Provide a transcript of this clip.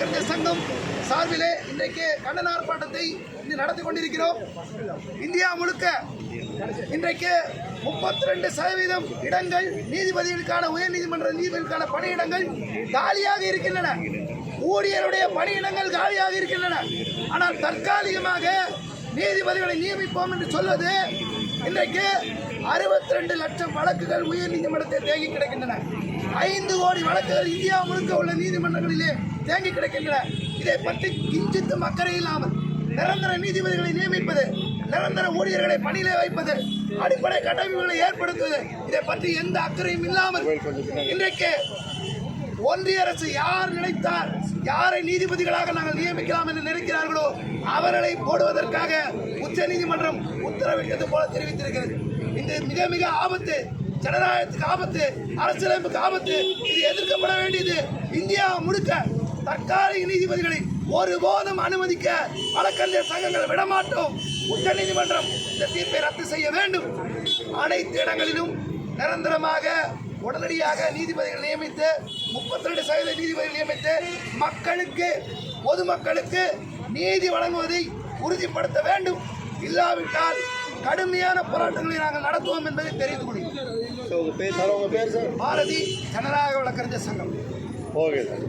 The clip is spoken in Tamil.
வழக்கறிஞர் சங்கம் சார்பிலே இன்றைக்கு கண்டன ஆர்ப்பாட்டத்தை இன்று நடத்தி கொண்டிருக்கிறோம். இந்தியா முழுக்க இன்றைக்கு முப்பத்தி ரெண்டு சதவீதம் இடங்கள் நீதிபதிகளுக்கான உயர்நீதிமன்ற நீதிபதிகளுக்கான பணியிடங்கள் காலியாக இருக்கின்றன. ஊழியருடைய பணியிடங்கள் காலியாக இருக்கின்றன. ஆனால் தற்காலிகமாக நீதிபதிகளை நியமிப்போம் என்று சொல்வது இன்றைக்கு அறுபத்தி ரெண்டு லட்சம் வழக்குகள் உயர்நீதிமன்றத்தில் தேங்கி கிடக்கின்றன. ஐந்து கோடி வழக்குகள் இந்தியா முழுக்க உள்ள நீதிமன்றங்களிலே தேங்கி கிடக்கின்றன. இதை பற்றி கிஞ்சித்தும் அக்கறை இல்லாமல் நிரந்தர நீதிபதிகளை நியமிப்பது நிரந்தர ஊழியர்களை பணியிலே வைப்பது அடிப்படை கட்டமைப்புகளை ஏற்படுத்துவது இதை பற்றி எந்த அக்கறையும் இல்லாமல் இன்றைக்கு ஒன்றிய அரசு யார் நினைத்தார் யாரை நீதிபதிகளாக நாங்கள் நியமிக்கலாம் என்று நினைக்கிறார்களோ அவர்களை போடுவதற்காக உச்ச நீதிமன்றம் உத்தரவிட்டது போல தெரிவித்திருக்கிறது. இந்த மிக மிக ஆபத்து ஜனநாயகத்துக்கு ஆபத்து அரசியலமைப்புக்கு ஆபத்து இது எதிர்க்கப்பட வேண்டியது. இந்தியா முழுக்க தற்காலிக நீதிபதிகளை ஒருபோதும் அனுமதிக்க வழக்கறிஞர் சங்கங்கள் விடமாட்டோம். உச்ச நீதிமன்றம் இந்த தீர்ப்பை ரத்து செய்ய வேண்டும். அனைத்து இடங்களிலும் நிரந்தரமாக உடனடியாக நீதிபதிகள் நியமித்து முப்பத்தி ரெண்டு சதவீத நீதிபதிகள் நியமித்து மக்களுக்கு பொதுமக்களுக்கு நீதி வழங்குவதை உறுதிப்படுத்த வேண்டும். இல்லாவிட்டால் கடுமையான போராட்டங்களை நாங்கள் நடத்துவோம் என்பதை தெரிந்து கொள்கிறோம். பாரதி ஜனநாயக வழக்கறிஞர் சங்கம். Okay sir